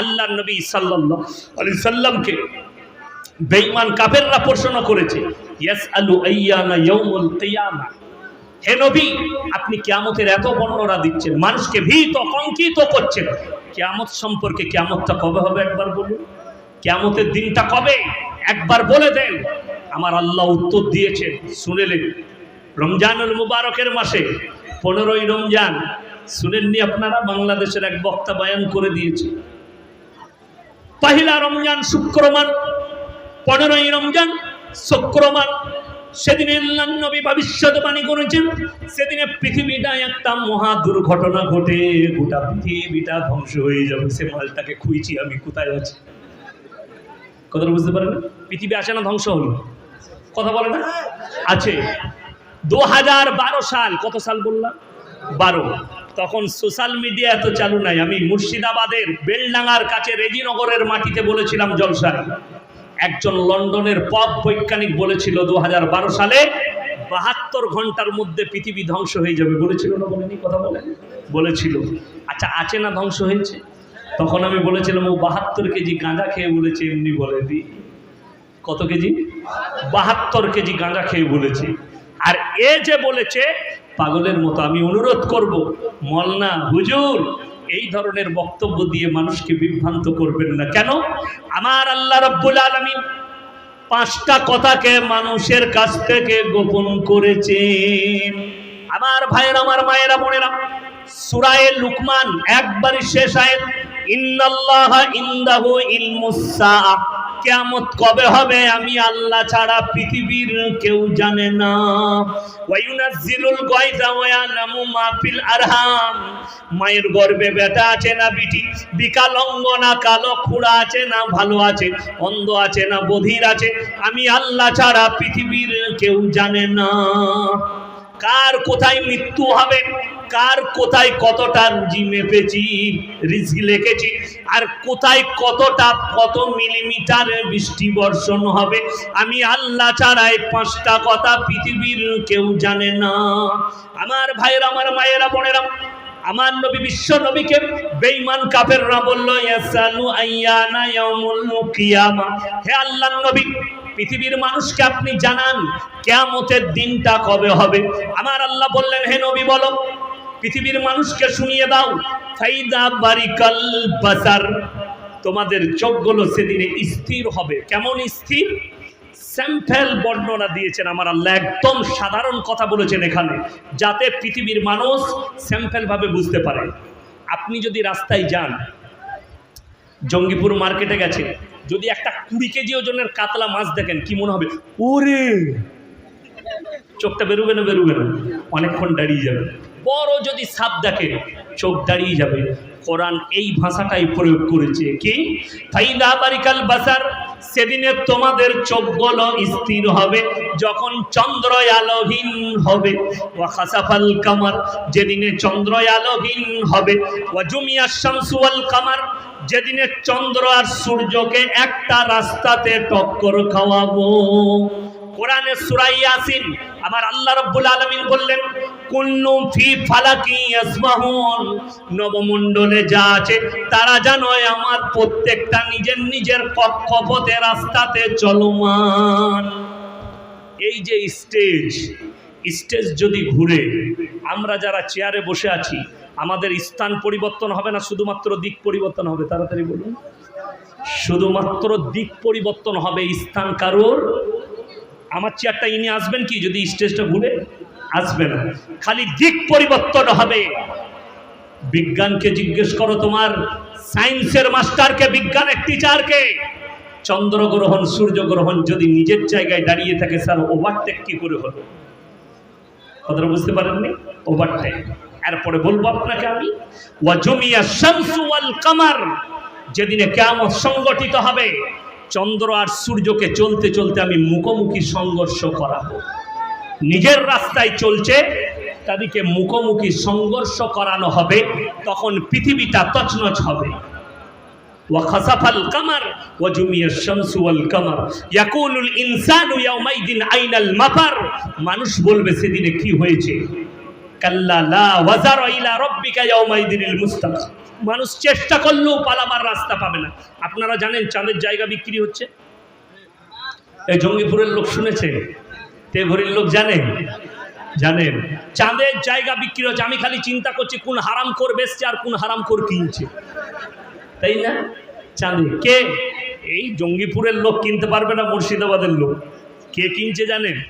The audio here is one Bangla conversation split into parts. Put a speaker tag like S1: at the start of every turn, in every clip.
S1: আল্লাহ নবী আলাইহি সাল্লামকে বেঈমান কাফেররা প্রশ্ন করেছে কিয়ামা? হে নবী, আপনি কিয়ামতের এত বর্ণনা দিচ্ছেন, মানুষকে ভীত কঙ্কিত করছেন। কিয়ামত সম্পর্কে কিয়ামতটা কবে হবে একবার বলুন? কিয়ামতের দিনটা কবে? একবার বলে দেন। আমার আল্লাহ উত্তর দিয়েছেন, শুনেলেন। রমজানুল মুবারকের মাসে পনেরোই রমজান, শুনেননি আপনারা? বাংলাদেশের এক বক্তা বয়ান করে দিয়েছে। পহিলা রমজান শুক্রমান পনেরোই রমজান শুক্রমান সেদিনে আল্লাহ নবী ভবিষ্যৎবাণী করেছেন, সেদিনে পৃথিবীটা একটা মহা দুর্ঘটনা ঘটে, গোটা পৃথিবীটা ধ্বংস হয়ে যাবে, সে মালটাকে খুঁজছি আমি, কোথায় আছি? কথাটা বুঝতে পারেন পৃথিবী আসে না, ধ্বংস হলো। কথা বলে না? আছে। দু হাজার বারো সাল, কত সাল বললাম? বারো। তখন সোশ্যাল মিডিয়া এত চালু নাই। আমি মুর্শিদাবাদের বেলডাঙ্গার কাছে রেজিনগরের মাটিতে বলেছিলাম জলসায়। একজন লন্ডনের পপ বৈজ্ঞানিক বলেছিল দু হাজার বারো সালে বাহাত্তর ঘণ্টার মধ্যে পৃথিবী ধ্বংস হয়ে যাবে। বলেছিল না বলেনি? কথা বলে? বলেছিল। আচ্ছা আছে না ধ্বংস হয়েছে? তখন আমি বলেছিলাম, ও বাহাত্তর কেজি গাঁজা খেয়ে বলেছে, এমনি বলে দি। কত কেজি? বাহাত্তর কেজি গাঁজা খেয়ে বলেছে। আর এ যে বলেছে পাগলের মতো আমি অনুরোধ করব, মলনা, হুজুর, এই ধরনের বক্তব্য দিয়ে মানুষকে বিভ্রান্ত করবেন না। কেন? আমার আল্লাহ রব্বুল আলমিন পাঁচটা কথাকে মানুষের কাছ থেকে গোপন করেছেন। আমার ভাইয়ের, আমার মায়েরা, বোনেরা, সুরায়ে লুকমান একবারই শেষ আয়াত, ইন্নাল্লাহ ইনদাহু ইলমুস কিয়ামত কবে হবে আমি আল্লাহ ছাড়া পৃথিবীর কেউ জানে না। ওয়ায়ুনাজ্জিলুল গায়থা ওয়া ইয়ালামু মা ফিল আরহাম। মায়ের গর্ভে বেটা আছে না বিটি? বিকালঙ্গ না কালো খুড়া আছে না ভালো আছে? অন্ধ আছে না বধির আছে? আমি আল্লাহ ছাড়া পৃথিবীর কেউ জানে না। কার কোথায় মৃত্যু হবে? কার কোথায় কতটা রুজি মেপেছি, রিস্ক লিখেছি? আর কোথায় কতটা, কত মিলিমিটার বৃষ্টি বর্ষণ হবে? আমি আল্লাহ ছাড়াই পাঁচটা কথা পৃথিবীর কেউ জানে না। আমার ভাইয়েরা, আমার মায়েরা, বোনেরা, আমার নবী, বিশ্ব নবীকে বেঈমান কাফেররা বলল, ইয়াসালু আইয়ানা ইয়াউমুল কিয়ামা। হে আল্লাহর নবী পৃথিবীর মানুষকে আপনি জানান, কেয়ামতের দিনটা কবে হবে। আমার আল্লাহ বললেন, হে নবী বলো, পৃথিবীর মানুষকে শুনিয়ে দাও। ফাইদা বারিকাল বাসার। তোমাদের চোখগুলো সেদিনে স্থির হবে। কেমন স্থির? স্যাম্পেল বর্ণনা দিয়েছেন আমার আল্লাহ, একদম সাধারণ কথা বলেছেন এখানে, যাতে পৃথিবীর মানুষ স্যাম্পেল ভাবে বুঝতে পারে। আপনি যদি রাস্তায় যান, জঙ্গিপুর মার্কেটে গেছে যদি একটা কুড়ি কেজি ওজনের কাতলা মাছ দেখেন, কি মনে হবে? ওরে! চোখটা বেরোবে না বেরোবে না? অনেকক্ষণ দাঁড়িয়ে যাবে। বড় যদি সাপ দেখে, চোখ দাঁড়িয়ে যাবে। কোরআন এই ভাষাটাই প্রয়োগ করেছে। কি? ফাইদা বারিকাল বাসার, সেদিনে তোমাদের চোখ চোখগুলো স্থির হবে, যখন চন্দ্র আলোহীন হবে। ওয়া খাসাফাল কামার, যেদিনে চন্দ্র আলোহীন হবে। ওয়া জুমিয়া শামসু ওয়াল কামার, যেদিনে চন্দ্র আর সূর্যকে একটা রাস্তাতে টক্কর খাওয়াবো। কোরআনে সূরা ইয়াসিন, আমার আল্লাহ রাব্বুল আলামিন বললেন কুল্লুম ফি ফালাকি ইয়াসমাহুন। নবমণ্ডলে যা আছে, তারা জানো আমার প্রত্যেকটা নিজের নিজের কক্ষপথে রাস্তাতে চলমান। এই যে স্টেজ স্টেজ যদি ঘুরে, আমরা যারা চেয়ারে বসে আছি, আমাদের স্থান পরিবর্তন হবে না, শুধুমাত্র দিক পরিবর্তন হবে? তাড়াতাড়ি বলুন। শুধুমাত্র দিক পরিবর্তন হবে, স্থান কারোর আমার চেয়ারটা ইনি আসবেন কি? যদি স্টেজটা ঘুরে আসবে না খালি দিক পরিবর্তন হবে। বিজ্ঞানকে জিজ্ঞেস করো তোমার। সায়েন্সের মাস্টারকে বিজ্ঞানের টিচারকে চন্দ্রগ্রহণ, সূর্যগ্রহণ যদি নিজের জায়গায় দাঁড়িয়ে থাকে, স্যার ওভারটেক কি করে হলো কথাটা বুঝতে পারেননি? ওভারটেক এরপরে বলব আপনাকে আমি ওয়াজমিয়া শামসু ওয়াল কামার, যেদিনে কেয়ামত সংগঠিত হবে চন্দ্র আর সূর্যকে চলতে চলতে আমি মুখোমুখি সংঘর্ষ করাবো নিজের রাস্তায় চলছে তাদেরকে মুখোমুখি সংঘর্ষ করানো হবে তখন পৃথিবীটা তছনছ হবে وخسف القمر وجمع الشمس والقمر يقول الانسان يومئذ اين المفر মানুষ বলবে সেদিনে কি হয়েছে কাল্লা লা ওয়াজার ইলা রাব্বিকা ইয়াউমাইদিনিল মুস্তাক মানুষ চেষ্টা করলেও পালাবার রাস্তা পাবে না। আপনারা জানেন চাঁদের জায়গা বিক্রি হচ্ছে? এই জঙ্গিপুরের লোক শুনেছে তে ঘড়ির লোক জানে জানেন। চাঁদের জায়গা বিক্রি হচ্ছে। আমি খালি চিন্তা করছি, কোন হারাম কর বেচছে আর কোন হারাম কর কিনছে। তাই না? চাঁদে। কে? এই জঙ্গিপুরের লোক কিনতে পারবে না, মুর্শিদাবাদের লোক। কে কিনছে জানেন?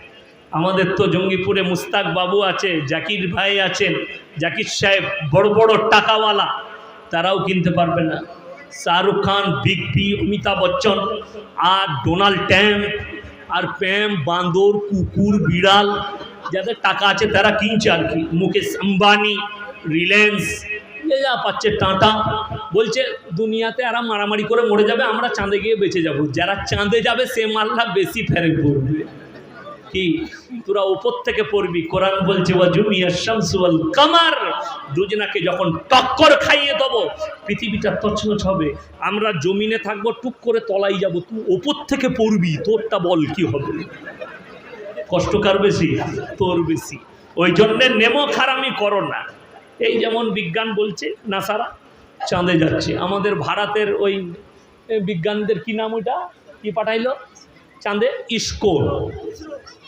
S1: আমাদের তো জঙ্গিপুরে মুস্তাক বাবু আছে, জাকির ভাই আছেন, জাকির সাহেব বড় বড় টাকাওয়ালা। তারাও কিনতে পারবে না। শাহরুখ খান, বিগ বি, অমিতাভ বচ্চন আর ডোনাল্ড ট্যাম্প আর প্যাম বান্দর, কুকুর, বিড়াল, যাদের টাকা আছে তারা কিনছে আর কি। মুকেশ আম্বানি, রিলায়েন্স যে যা পাচ্ছে টাটা। বলছে, দুনিয়াতে এরা মারামারি করে মরে যাবে, আমরা চাঁদে গিয়ে বেঁচে যাব। যারা চাঁদে যাবে, সে মাল্লা বেশি ফেরে পড়বে কি? তোরা উপর থেকে পড়বি। কোরআন বলছে কামার। দুজনাকে যখন টক্কর খাইয়ে দেবো, পৃথিবীটা তছনছ হবে। আমরা জমিনে থাকব, টুক করে তলাই যাব। তুই ওপর থেকে পড়বি, তোরটা বল কি হবে? কষ্ট কার বেশি? তোর বেশি। ওই জন্যে নেমো খারামি করো না। এই যেমন বিজ্ঞান বলছে, নাসারা চাঁদে যাচ্ছে। আমাদের ভারতের ওই বিজ্ঞানীদের কি নাম ওইটা? কি পাঠাইলো? চাঁদে? ইস্কো।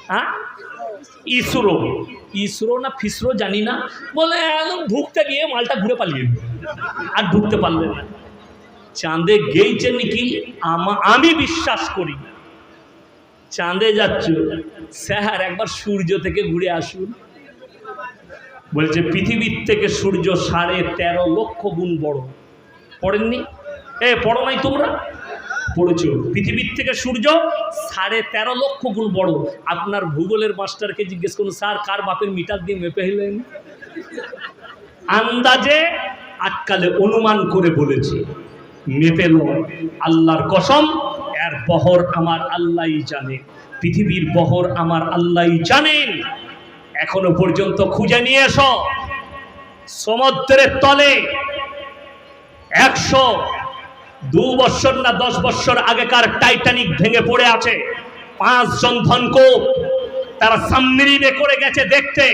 S1: হ্যাঁ? ইসরো। ইসরো না ফিসরো, জানি না। বলে, একদম ঢুকতে গিয়ে মালটা ঘুরে পালিয়ে আর ঢুকতে পারলেন না। চাঁদে গেইছে নাকি? আমা- আমি বিশ্বাস করি চাঁদে যাচ্ছ, স্যার একবার সূর্য থেকে ঘুরে আসুন। বলছে, পৃথিবীর থেকে সূর্য সাড়ে তেরো লক্ষ গুণ বড়। পড়েননি? এ, পড়ো নাই তোমরা? পড়েছো। পৃথিবীর থেকে সূর্য সাড়ে তেরো লক্ষ গুণ বড়। আপনার ভূগোলের মাস্টারকে জিজ্ঞেস করুন, স্যার, কার বাপের মিটার দিয়ে মেপে হলেন আন্দাজে আজকালে অনুমান করে বলেছে, মেপে নয়, আল্লাহর কসম, এর বহর আমার আল্লাহই জানে। পৃথিবীর বহর আমার আল্লাহই জানেন এখনও পর্যন্ত খুঁজে নিয়ে এসো। সমুদ্রের তলে একশো দু বছর না দশ বছর আগেকার টাইটানিক ভেঙে পড়ে আছে। পাঁচজন ধনকোপ তারা সাবমেরিনে করে গেছে দেখতে।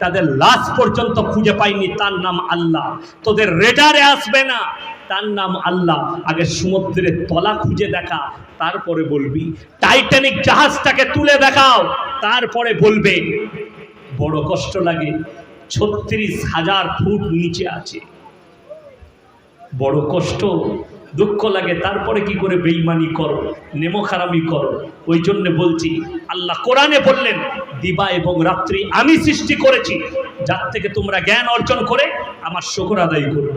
S1: তাদের লাশ পর্যন্ত খুঁজে পায়নি তার নাম আল্লাহ। তোদের রেডারে আসবে না, তার নাম আল্লাহ। আগে সমুদ্রের তলা খুঁজে দেখা, তারপরে বলবি, টাইটানিক জাহাজটাকে তুলে দেখাও, তারপরে বলবে, বড় কষ্ট লাগে, ছত্রিশ হাজার ফুট নিচে আছে। বড় কষ্ট দুঃখ লাগে, তারপরে কি করে বেইমানি করো, নেমো খারামি করো? ওই জন্য বলছি, আল্লাহ কোরআনে বললেন, দিবা এবং রাত্রি আমি সৃষ্টি করেছি, যার থেকে তোমরা জ্ঞান অর্জন করে আমার শকর আদায় করো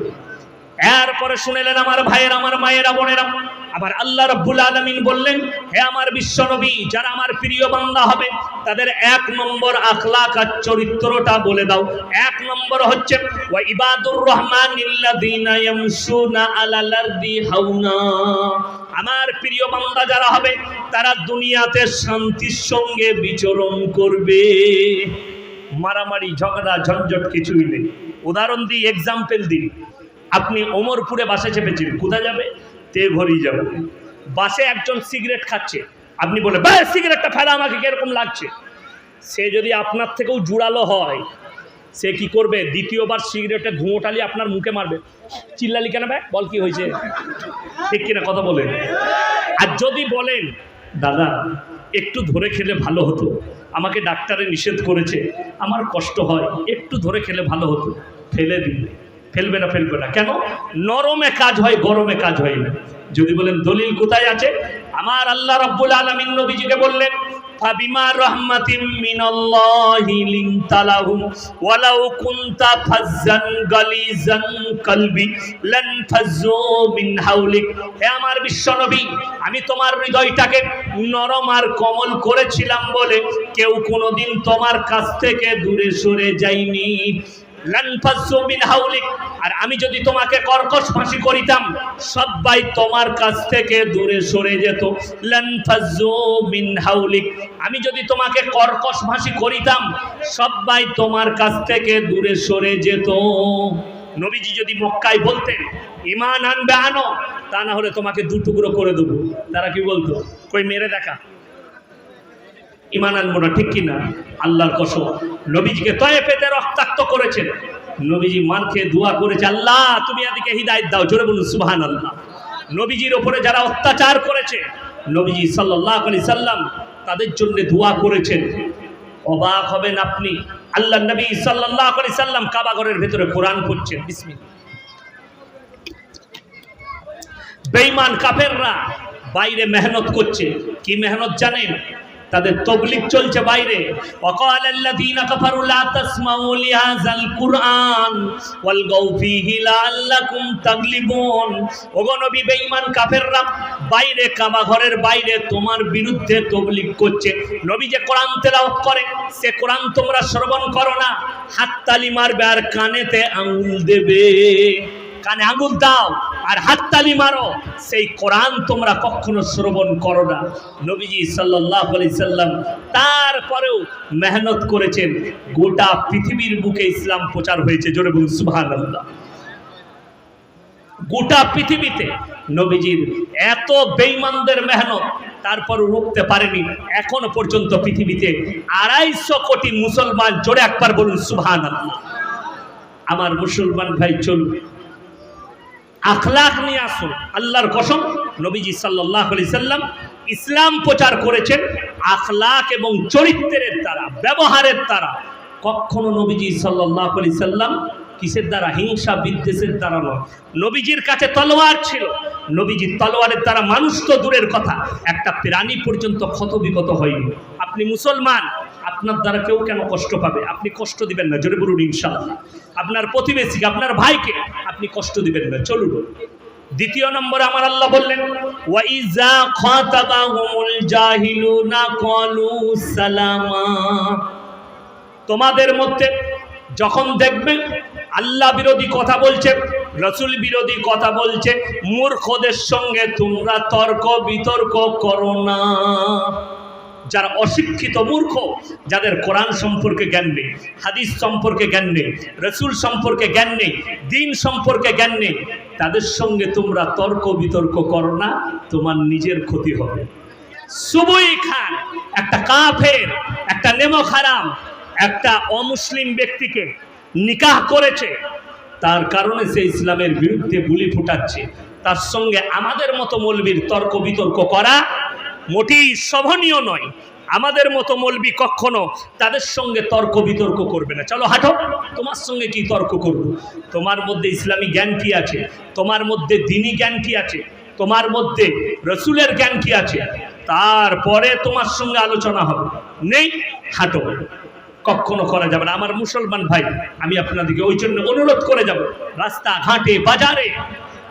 S1: এরপরে শুনেলেন আমার ভাইয়ের, আমার মায়েরা, বোনেরা। আবার আল্লাহ রব্বুল আলমিন বললেন, হে আমার বিশ্বনবী যারা আমার প্রিয় বান্দা হবে, তাদের এক নম্বর আখলাক আর চরিত্রটা বলে দাও। এক নম্বর হচ্ছে, ওয়া ইবাদুর রহমান আমার প্রিয় বান্দা যারা হবে, তারা দুনিয়াতে শান্তির সঙ্গে বিচরণ করবে। মারামারি, ঝগড়া, ঝঞ্ঝট কিছুই নেই। উদাহরণ দিই এক্সাম্পল দিই। আপনি ওমরপুরে বাসে চেপেছেন, কোথায় যাবে? তে ঘরেই যাবে। বাসে একজন সিগারেট খাচ্ছে, আপনি বলে বা সিগারেটটা ফেলা আমাকে, কীরকম লাগছে? সে যদি আপনার থেকেও জুড়ালো হয়, সে কি করবে? দ্বিতীয়বার সিগারেটে ধুঁয়োটালি আপনার মুখে মারবে। চিল্লালি কেন ভাই? বল কি হয়েছে? ঠিক কিনা কথা বলেন। আর যদি বলেন, দাদা, একটু ধরে খেলে ভালো হতো। আমাকে ডাক্তারে নিষেধ করেছে। আমার কষ্ট হয়, একটু ধরে খেলে ভালো হতো। ফেলে দিবে ফেলবে না ফেলবে না। কেন? নরমে কাজ হয়, গরমে কাজ হয় না। যদি বলেন দলিল কোথায় আছে? আমার আল্লাহ রব্বুল আলামিন নবীজিকে বললেন আমার বিশ্বনবী আমি তোমার হৃদয়টাকে নরম আর কোমল করেছিলাম বলে কেউ কোনোদিন তোমার কাছ থেকে দূরে সরে যায়নি। আর আমি যদি তোমাকে কর্কশ ফাঁসি করিতাম, সবাই তোমার কাছ থেকে দূরে সরে যেত। মিন হাওলিক। আমি যদি তোমাকে কর্কশ ফাঁসি করিতাম, সবাই তোমার কাছ থেকে দূরে সরে যেত। নবীজি যদি মক্কায় বলতেন ইমান আনবে আনো, তা না হলে তোমাকে দু টুকরো করে দেবো। তারা কি বলতো? কই, মেরে দেখা। ইমান আনব না, ঠিক কিনা? আল্লাহর কসম। নবীজিকে তয়ে পেতে রক্তাক্ত করেছেন। নবীজি মার খেয়ে দোয়া করেছে, আল্লাহ, তুমি এদিকে হৃদায়ত দাও। জোরে বলুন সুবহান আল্লাহ নবীজির ওপরে যারা অত্যাচার করেছে, নবীজি সাল্লাহ আলি সাল্লাম তাদের জন্য দোয়া করেছেন। অবাক হবেন আপনি। আল্লাহ নবী সাল্লাহ আলি সাল্লাম কাবাগরের ভেতরে কোরআন পড়ছেন। বিসমিল্লাহ। বেঈমান কাফেররা বাইরে মেহনত করছে। কি মেহনত জানেন? তাদের তবলিগ চলছে বাইরে وقال الذين كفروا لا تسمعوا لهذا القرآن والغوا فيه لعلكم تغلبون ওগো নবী বেঈমান কাফেররা বাইরে কাবা ঘরের বাইরে তোমার বিরুদ্ধে তবলিগ করছে নবী যে কোরআন তেলাওয়াত করে সে কোরআন তোমরা শ্রবণ করো না হাততালি মারবে আর কানেতে আঙুল দেবে কানে আঙুল দাও আর হাততালি মারো। সেই কোরআন তোমরা কখনো শ্রবণ করো না। নবীজি সাল্লাহ আলি সাল্লাম তারপরেও মেহনত করেছেন। গোটা পৃথিবীর বুকে ইসলাম প্রচার হয়েছে, জোরে বলুন আল্লাহ গোটা পৃথিবীতে নবীজির এত বেঈমানদের মেহনত, তারপর রুখতে পারেনি। এখনও পর্যন্ত পৃথিবীতে আড়াইশো কোটি মুসলমান, জোরে একবার বলুন আল্লাহ আমার মুসলমান ভাই, চলুন। আখলাক নিয়ে আসুন। আল্লাহর কসম, নবীজি সাল্লাহ আলি সাল্লাম ইসলাম প্রচার করেছেন আখলাখ এবং চরিত্রের দ্বারা, ব্যবহারের দ্বারা। কখনো নবীজি সাল্লাহ আলি সাল্লাম কিসের দ্বারা? হিংসা, বিদ্বেষের দ্বারা নয়। নবীজির কাছে তলোয়ার ছিল। নবীজির তলোয়ারের দ্বারা মানুষ তো দূরের কথা। একটা প্রাণী পর্যন্ত ক্ষত বিগত হয়নি। আপনি মুসলমান, আপনার দ্বারা কেউ কেন কষ্ট পাবে? আপনি কষ্ট দিবেন না। জোরে বলুন ইনশাআল্লাহ। আপনার প্রতিবেশীকে আপনার ভাইকে আপনি কষ্ট দিবেন না, চলুন। দ্বিতীয় নম্বরে আমার আল্লাহ বললেন, ওয়াইজা তোমাদের মধ্যে যখন দেখবে আল্লাহ বিরোধী কথা বলছে, রসুল বিরোধী কথা বলছে, মূর্খদের সঙ্গে তোমরা তর্ক বিতর্ক করো না। যারা অশিক্ষিত মূর্খ, যাদের কোরআন সম্পর্কে জ্ঞান নেই, হাদিস সম্পর্কে জ্ঞান নেই, রসুল সম্পর্কে জ্ঞান নেই, দিন সম্পর্কে জ্ঞান নেই, তাদের সঙ্গে তোমরা তর্ক বিতর্ক করো না, তোমার নিজের ক্ষতি হবে। সুবই খান, একটা কাফের, একটা নেমো খারাম একটা অমুসলিম ব্যক্তিকে নিকাহ করেছে। তার কারণে সে ইসলামের বিরুদ্ধে বুলি ফুটাচ্ছে। তার সঙ্গে আমাদের মতো মৌলবীর তর্ক বিতর্ক করা মোটেই শোভনীয় নয়। আমাদের মতো মলবি কখনো তাদের সঙ্গে তর্ক বিতর্ক করবে না। চলো হাঁটো। তোমার সঙ্গে কি তর্ক করব? তোমার মধ্যে ইসলামী জ্ঞান কি আছে? তোমার মধ্যে দিনী জ্ঞান কি আছে? তোমার মধ্যে রসুলের জ্ঞান কি আছে? তারপরে তোমার সঙ্গে আলোচনা হবে। নেই, হাঁটো। কখনো করা যাবে না। আমার মুসলমান ভাই, আমি আপনাদেরকে ওই জন্য অনুরোধ করে যাব। রাস্তা ঘাটে বাজারে,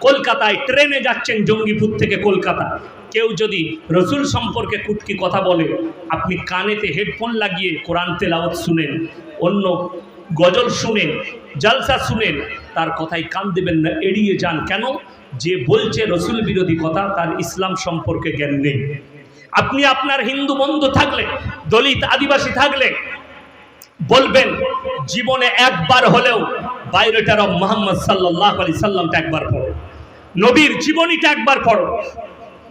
S1: কলকাতায় ট্রেনে যাচ্ছেন জঙ্গিপুর থেকে কলকাতা। কেউ যদি রসুল সম্পর্কে কুটকি কথা বলে, আপনি কানেতে হেডফোন লাগিয়ে কোরআন তেলাওয়াত শুনেন, অন্য গজল শুনেন, জালসা শুনেন, তার কথায় কান দেবেন না, এড়িয়ে যান। কেন? যে বলছে রসুল বিরোধী কথা, তার ইসলাম সম্পর্কে জ্ঞান নেই। আপনি আপনার হিন্দু বন্ধু থাকলে, দলিত আদিবাসী থাকলে, বলবেন, জীবনে একবার হলেও বাইরেটার মোহাম্মদ সাল্লাহ আলি সাল্লামটা একবার পড়ো। নবীর জীবনীটা একবার পড়ো।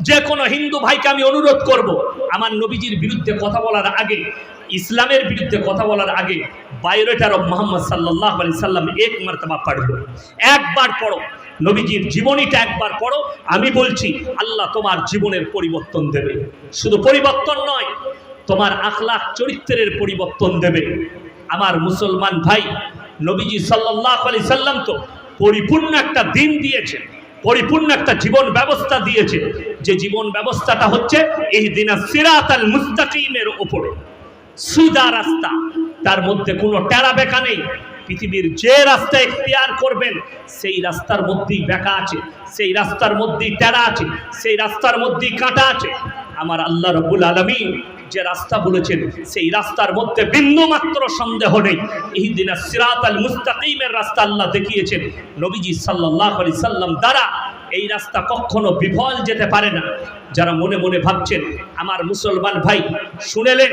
S1: যে কোনো হিন্দু ভাইকে আমি অনুরোধ করব, আমার নবীজির বিরুদ্ধে কথা বলার আগে, ইসলামের বিরুদ্ধে কথা বলার আগে, বায়োলেটার অফ মোহাম্মদ সাল্লাহ আলি সাল্লাম এক মার্তবা পড়বে একবার পড়ো। নবীজির জীবনীটা একবার পড়ো। আমি বলছি, আল্লাহ তোমার জীবনের পরিবর্তন দেবে। শুধু পরিবর্তন নয়, তোমার আখলাখ চরিত্রের পরিবর্তন দেবে। আমার মুসলমান ভাই, নবীজি সাল্লাহ আলি সাল্লাম তো পরিপূর্ণ একটা দিন দিয়েছে পরিপূর্ণ একটা জীবন ব্যবস্থা দিয়েছে। যে জীবন ব্যবস্থাটা হচ্ছে এই দিনা সিরাত আল মুস্তাকিমের ওপরে। সুদা রাস্তা, তার মধ্যে কোনো টেরা বেকা নেই। পৃথিবীর যে রাস্তা এখতিয়ার করবেন, সেই রাস্তার মধ্যেই বেকা আছে, সেই রাস্তার মধ্যেই টেরা আছে, সেই রাস্তার মধ্যেই কাঁটা আছে। আমার আল্লাহ রবুল আলমী যে রাস্তা বলেছেন, সেই রাস্তার মধ্যে বিন্দু মাত্র সন্দেহ নেই। এই দিনে সিরাত আল মুস্তাকিমের রাস্তা আল্লাহ দেখিয়েছেন। নবীজি সাল্লাহ আলি সাল্লাম দ্বারা এই রাস্তা কখনো বিফল যেতে পারে না। যারা মনে মনে ভাবছেন, আমার মুসলমান ভাই, শুনেলেন,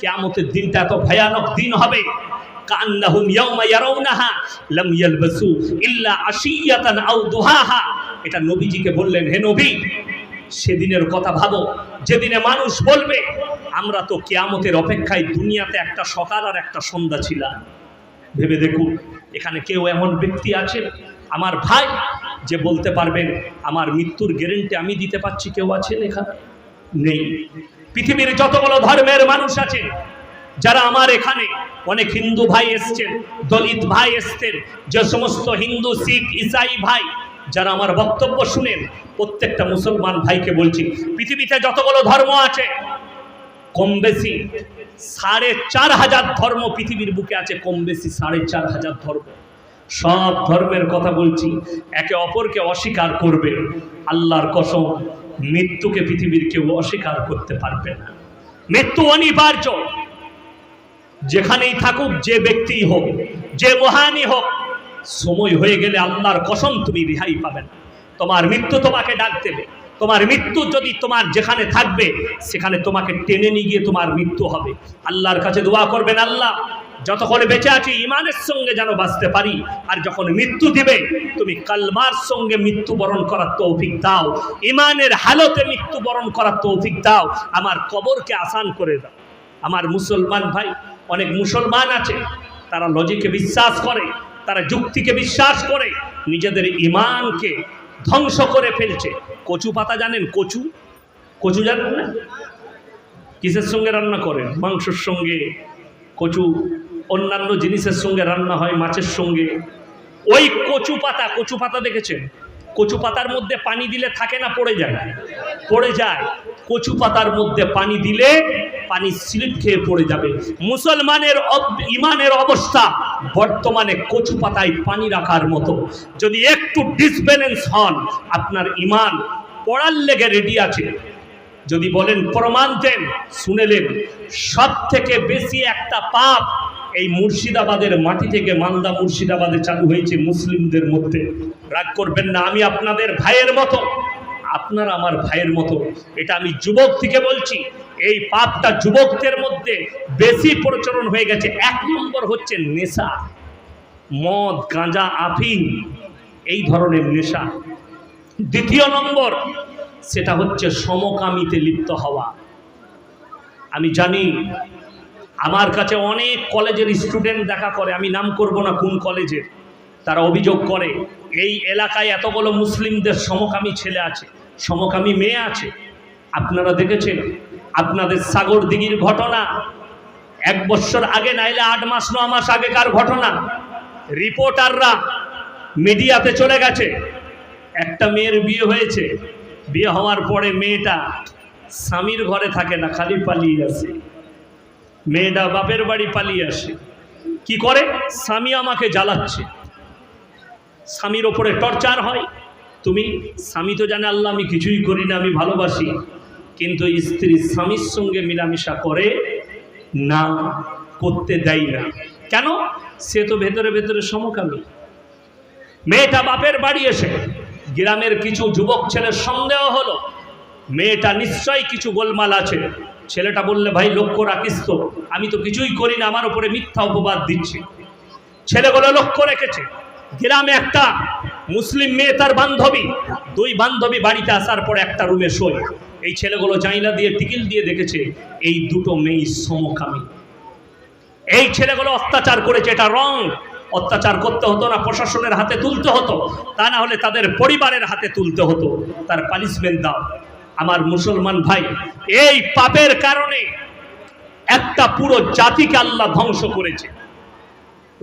S1: কেয়ামতের দিনটা এত ভয়ানক দিন হবে। কান্নাহুম ইয়াউমা ইয়ারাউনাহা, লাম ইয়ালবাসু ইল্লা আশিয়াতান আও দুহাহা। এটা নবীজিকে বললেন, হে নবী সেদিনের কথা ভাবো। যেদিনে মানুষ বলবে, আমরা তো কেয়ামতের অপেক্ষায় দুনিয়াতে একটা সকাল আর একটা সন্ধ্যা ছিলাম। ভেবে দেখুন, এখানে কেউ এমন ব্যক্তি আছেন? আমার ভাই যে বলতে পারবেন, আমার মৃত্যুর গ্যারেন্টি আমি দিতে পারছি। কেউ আছেন এখানে? নেই। পৃথিবীর যতগুলো ধর্মের মানুষ আছে যারা আমার এখানে অনেক হিন্দু ভাই এসছেন, দলিত ভাই এসছেন, যে সমস্ত হিন্দু, শিখ, ইসাই ভাই যারা আমার বক্তব্য শুনেন, প্রত্যেকটা মুসলমান ভাইকে বলছি, পৃথিবীতে যতগুলো ধর্ম আছে, কম বেশি সাড়ে চার হাজার ধর্ম পৃথিবীর বুকে আছে, কম বেশি সাড়ে চার হাজার ধর্ম। সব ধর্মের কথা বলছি, একে অপরকে অস্বীকার করবে, আল্লাহর কসম, মৃত্যুকে পৃথিবীর কেউ অস্বীকার করতে পারবে না। মৃত্যু অনিবার্য। যেখানেই থাকুক, যে ব্যক্তিই হোক, যে মহানই হোক সময় হয়ে গেলে আল্লাহর কসম তুমি রেহাই পাবে না। তোমার মৃত্যু তোমাকে ডাক দেবে। তোমার মৃত্যু যদি তোমার যেখানে থাকবে, সেখানে তোমাকে টেনে নিয়ে গিয়ে তোমার মৃত্যু হবে। আল্লাহর কাছে দোয়া করবেন আল্লাহ, যতক্ষণ বেঁচে আছি, ইমানের সঙ্গে যেন বাঁচতে পারি। আর যখন মৃত্যু দিবে, তুমি কালমার সঙ্গে মৃত্যুবরণ করার তৌফিক দাও। ইমানের হালতে মৃত্যুবরণ করার তৌফিক দাও। আমার কবরকে আসান করে দাও। আমার মুসলমান ভাই, অনেক মুসলমান আছে, তারা লজিকে বিশ্বাস করে। তারা যুক্তিকে বিশ্বাস করে, নিজেদের ইমানকে ধ্বংস করে ফেলছে। কচু পাতা জানেন? কচু? কচু জানেন না? কিসের সঙ্গে রান্না করেন? মাংসের সঙ্গে। কচু অন্যান্য জিনিসের সঙ্গে রান্না হয়, মাছের সঙ্গে। ওই কচু পাতা কচু পাতা দেখেছেন? কচু পাতার মধ্যে পানি দিলে থাকে না, পড়ে যায়? পড়ে যায়। কচু পাতার মধ্যে পানি দিলে পানি স্লিপ খেয়ে পড়ে যাবে। মুসলমানের ইমানের অবস্থা বর্তমানে কচু পাতায় পানি রাখার মতো। যদি একটু ডিসব্যালেন্স হন, আপনার ইমান পড়ার লেগে রেডি আছে। যদি বলেন, প্রমাণ দেন শুনেলেন সব থেকে বেশি একটা পাপ এই মুর্শিদাবাদের মাটি থেকে মালদা মুর্শিদাবাদে চালু হয়েছে মুসলিমদের মধ্যে। রাগ করবেন না, আমি আপনাদের ভাইয়ের মতো। আপনার আমার ভাইয়ের মতো। এটা আমি যুবক থেকে বলছি, এই পাপটা যুবকদের মধ্যে বেশি প্রচলন হয়ে গেছে। এক নম্বর হচ্ছে নেশা। মদ, গাঁজা আফিং এই ধরনের নেশা। দ্বিতীয় নম্বর, সেটা হচ্ছে সমকামিতে লিপ্ত হওয়া। আমি জানি, আমার কাছে অনেক কলেজের স্টুডেন্ট দেখা করে, আমি নাম করব না কোন কলেজের। তারা অভিযোগ করে, এই এলাকায় এতগুলো মুসলিমদের সমকামী ছেলে আছে, সমকামী মেয়ে আছে। আপনারা দেখেছেন, আপনাদের সাগর দিঘির ঘটনা। এক বছর আগে নাইলে আট মাস, ন মাস আগেকার ঘটনা। রিপোর্টাররা মিডিয়াতে চলে গেছে। একটা মেয়ের বিয়ে হয়েছে। বিয়ে হওয়ার পরে মেয়েটা স্বামীর ঘরে থাকে না, খালি পালিয়ে আসে। মেয়েটা বাপের বাড়ি পালিয়ে আসে। কি করে? স্বামী আমাকে জ্বালাচ্ছে। স্বামীর ওপরে টর্চার হয়। তুমি স্বামী তো জানে, আল্লাহ, আমি কিছুই করি না, আমি ভালোবাসি। কিন্তু স্ত্রী স্বামীর সঙ্গে মিলামিশা করে না, করতে দেয় না। কেন? সে তো ভেতরে ভেতরে সমকামী। মেয়েটা বাপের বাড়ি এসে গ্রামের কিছু যুবক ছেলের সন্দেহ হলো। মেয়েটা নিশ্চয়ই কিছু গোলমাল আছে। ছেলেটা বললে, ভাই, লক্ষ্য রাখিস তো, আমি তো কিছুই করি না, আমার উপরে মিথ্যা উপবাদ দিচ্ছে। ছেলেগুলো লক্ষ্য রেখেছে। গ্রামে একটা মুসলিম মেয়ে, তার বান্ধবী। দুই বান্ধবী বাড়িতে আসার পর একটা রুমে শোয়। এই ছেলেগুলো জাইলা দিয়ে, টিকিল দিয়ে দেখেছে, এই দুটো মেয়ে সমকামী। এই ছেলেগুলো অত্যাচার করেছে, এটা রং। অত্যাচার করতে হতো না, প্রশাসনের হাতে তুলতে হতো। তা না হলে তাদের পরিবারের হাতে তুলতে হতো। তার পানিশমেন্ট দাও। আমার মুসলমান ভাই, এই পাপের কারণে একটা পুরো জাতিকে আল্লাহ ধ্বংস করেছে।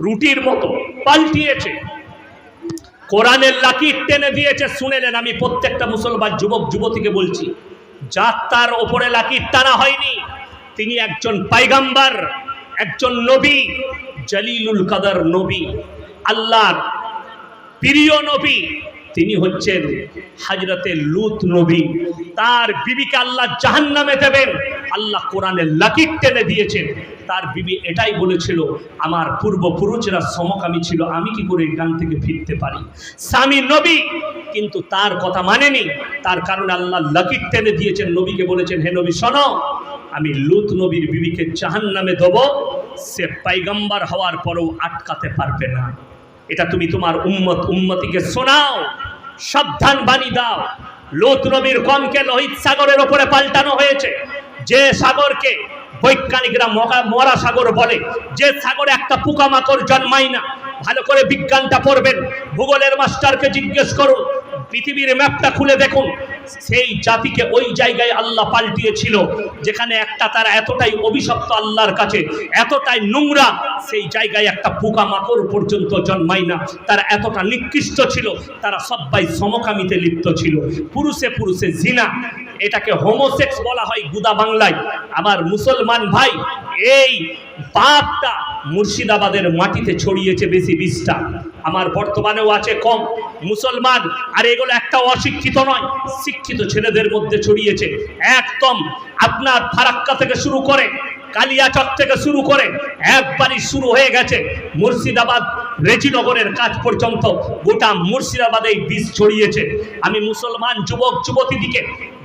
S1: রুটির মতো পাল্টিয়েছে। কোরআনের লাকির টেনে দিয়েছে, শুনেলেন, আমি প্রত্যেকটা মুসলমান যুবক, যুবতীকে বলছি, যার তার ওপরে লাকির টানা হয়নি, তিনি একজন পাইগাম্বার, একজন নবী, জলিলুল কাদার নবী, আল্লাহর প্রিয় নবী, তিনি হচ্ছেন হাজরতে লুত নবী, তার বিবিকে আল্লাহ জাহান নামে দেবেন। আল্লাহ কোরআনে লাকির টেনে দিয়েছেন। তার বিবি এটাই বলেছিল, আমার পূর্বপুরুষরা সমকামী ছিল, আমি কি করে গান থেকে ফিরতে পারি? স্বামী নবী, কিন্তু তার কথা মানেনি। তার কারণে আল্লাহ লাকির টেনে দিয়েছেন, নবীকে বলেছেন, হে নবী, শোনো, আমি লুত নবীর বিবিকে জাহান নামে দেবো, সে পাইগাম্বার হওয়ার পরেও আটকাতে পারবে না। এটা তুমি তোমার উম্মত, উম্মতিকে শোনাও, সাবধান বাণী দাও। লোত নবীর কমকে লোহিত সাগরের ওপরে পাল্টানো হয়েছে। যে সাগরকে বৈজ্ঞানিকরা মরা সাগর বলে, যে সাগরে একটা পোকামাকড় জন্মায় না, ভালো করে বিজ্ঞানটা পড়বেন, ভূগোলের মাস্টারকে জিজ্ঞেস করুন, পৃথিবীর ম্যাপটা খুলে দেখুন, সেই জাতিকে ওই জায়গায় আল্লাহ পাল্টিয়েছিল, যেখানে একটা তারা এতটাই অভিশপ্ত আল্লাহর কাছে, এতটাই নোংরা, সেই জায়গায় একটা পোকা মাকড় পর্যন্ত জন্মায় না, তারা এতটা নিকৃষ্ট ছিল, তারা সবাই সমকামিতে লিপ্ত ছিল। পুরুষে পুরুষে জিনা এটাকে হোমোসেক্স বলা হয় গুদা বাংলায়। আমার মুসলমান ভাই এই পাপটা মুর্শিদাবাদের মাটিতে ছড়িয়েছে বেশি বিষটা আমার বর্তমানেও আছে কম। মুসলমান, আর এগুলো একটা অশিক্ষিত নয়, শিক্ষিত ছেলেদের মধ্যে ছড়িয়েছে। একদম আপনার ফারাক্কা থেকে শুরু করে, কালিয়াচক থেকে শুরু করে, একবারই শুরু হয়ে গেছে। মুর্শিদাবাদ রেজিনগরের কাজ পর্যন্ত গোটা মুর্শিদাবাদে বিষ ছড়িয়েছে। আমি মুসলমান যুবক, যুবতীদিকে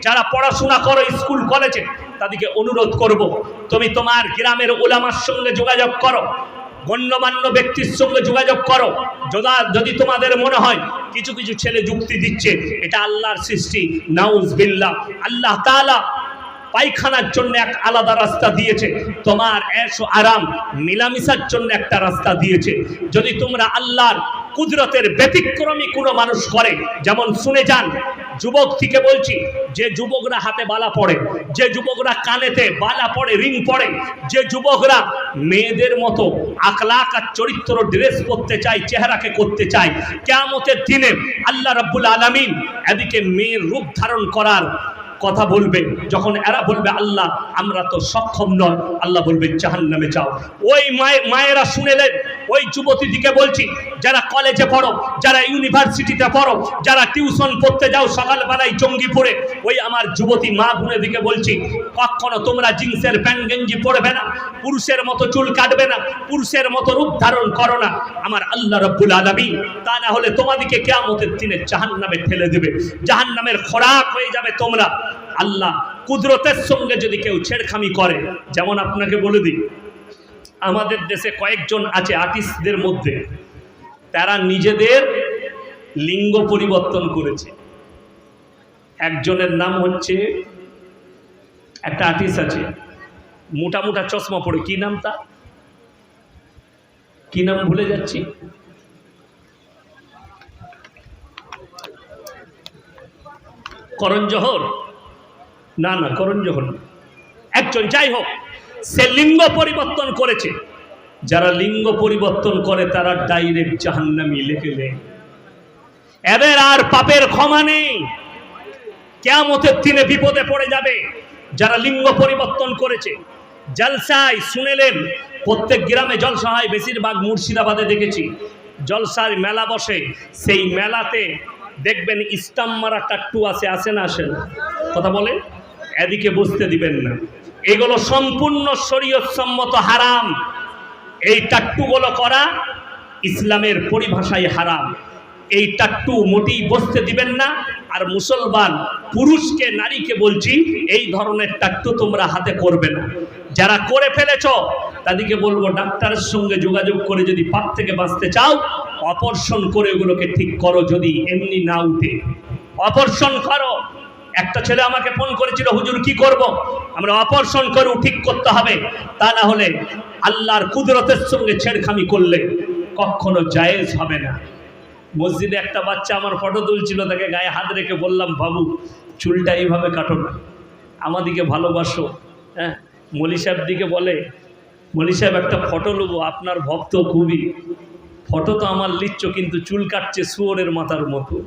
S1: যারা পড়াশোনা করো, স্কুল, কলেজে, তাদেরকে অনুরোধ করব, তুমি তোমার গ্রামের ওলামার সঙ্গে যোগাযোগ করো, গণ্যমান্য ব্যক্তির সঙ্গে যোগাযোগ করো। যদা যদি তোমাদের মনে হয় কিছু কিছু ছেলে যুক্তি দিচ্ছে, এটা আল্লাহর সৃষ্টি নাউজ বিল্লাহ আল্লাহ তাআলা পায়খানার জন্য এক আলাদা রাস্তা দিয়েছে। তোমার এস আরাম মিলামিশার জন্য একটা রাস্তা দিয়েছে। যদি তোমরা আল্লাহর কুদরতের ব্যতিক্রমী কোনো মানুষ করে, যেমন শুনে যান, যুবক থেকে বলছি, যে যুবকরা হাতে বালা পড়ে, যে যুবকরা কানেতে বালা পড়ে, রিং পড়ে, যে যুবকরা মেয়েদের মতো আখলাক আর চরিত্র ড্রেস করতে চায়, চেহারাকে করতে চায়, কেয়ামতের দিনে আল্লাহ রাব্বুল আলামিন এদিকে মেয়ের রূপ ধারণ করার কথা বলবে, যখন এরা বলবে, আল্লাহ, আমরা তো সক্ষম নয়। আল্লাহ বলবে জাহান নামে যাও। ওই মায়ে- মায়েরা শুনেলেন ওই যুবতী দিকে বলছি, যারা কলেজে পড়ো, যারা ইউনিভার্সিটিতে পড়ো, যারা টিউশন পড়তে যাও সকালবেলায় জঙ্গিপুরে, ওই আমার যুবতী মা বোনের দিকে বলছি, কখনো তোমরা জিন্সের প্যান্ট, গেঞ্জি পরবে না, পুরুষের মতো চুল কাটবে না, পুরুষের মতো রূপ ধারণ করো না। আমার আল্লাহ রব্বুল আলমী তা না হলে তোমাদিকে কেয়ামতের দিনে জাহান নামে ঠেলে দেবে। জাহান নামের খোরাক হয়ে যাবে তোমরা। আল্লাহ কুদরতের সঙ্গে যদি কেউ ছেড়খামি করে, যেমন আপনাকে বলে দিই, আমাদের দেশে কয়েকজন আছে আর্টিস্টদের মধ্যে, তারা নিজেদের লিঙ্গ পরিবর্তন করেছে। একজনের নাম হচ্ছে, একটা আর্টিস্ট আছে, মোটা মোটা চশমা পড়ে কি নাম তা কি নাম ভুলে যাচ্ছি? করণ জহর। না না করণ জহর না। একজন যাই হোক, সে লিঙ্গ পরিবর্তন করেছে। যারা লিঙ্গ পরিবর্তন করে, তারা ডাইরেক্ট জাহান্নামি লেখে এদের আর পাপের ক্ষমা নেই। কেমতের দিনে বিপদে পড়ে যাবে। যারা লিঙ্গ পরিবর্তন করেছে, জলসায় শুনেলেন, প্রত্যেক গ্রামে জলসা হয় বেশিরভাগ মুর্শিদাবাদে দেখেছি। জলসার মেলা বসে, সেই মেলাতে দেখবেন ইস্টাম মারা টাট্টু আছে আসে না আসে না? কথা বলে এদিকে বুঝতে দিবেন না। এগুলো সম্পূর্ণ শরীয়তসম্মত হারাম। এই টাট্টুগুলো করা ইসলামের পরিভাষায় হারাম। এই টাট্টু মোটেই বসতে দিবেন না। আর মুসলমান, পুরুষকে, নারীকে বলছি, এই ধরনের টাট্টু তোমরা হাতে করবে না। যারা করে ফেলেছ, তাদেরকে বলব ডাক্তারের সঙ্গে যোগাযোগ করে যদি পাপ থেকে বাঁচতে চাও, অপারেশন করে ওগুলোকে ঠিক করো যদি এমনি না উঠে। অপারেশন করো। একটা ছেলে আমাকে ফোন করেছিল, হুজুর, কি করব? আমরা অপারেশন করেও ঠিক করতে হবে। তা না হলে আল্লাহর কুদরতের সঙ্গে ছেড়খামি করলে কখনো জায়েজ হবে না। মসজিদে একটা বাচ্চা আমার ফটো তুলছিল, তাকে গায়ে হাত রেখে বললাম, বাবু, চুলটা এইভাবে কাটো না। আমাদিকে ভালোবাসো হ্যাঁ? মলি সাহেব দিকে বলে, মলি সাহেব, একটা ফটো নেব আপনার ভক্ত খুবই। ফটো তো আমার লিচ্ছ, কিন্তু চুল কাটছে শুয়োরের মাথার মতো।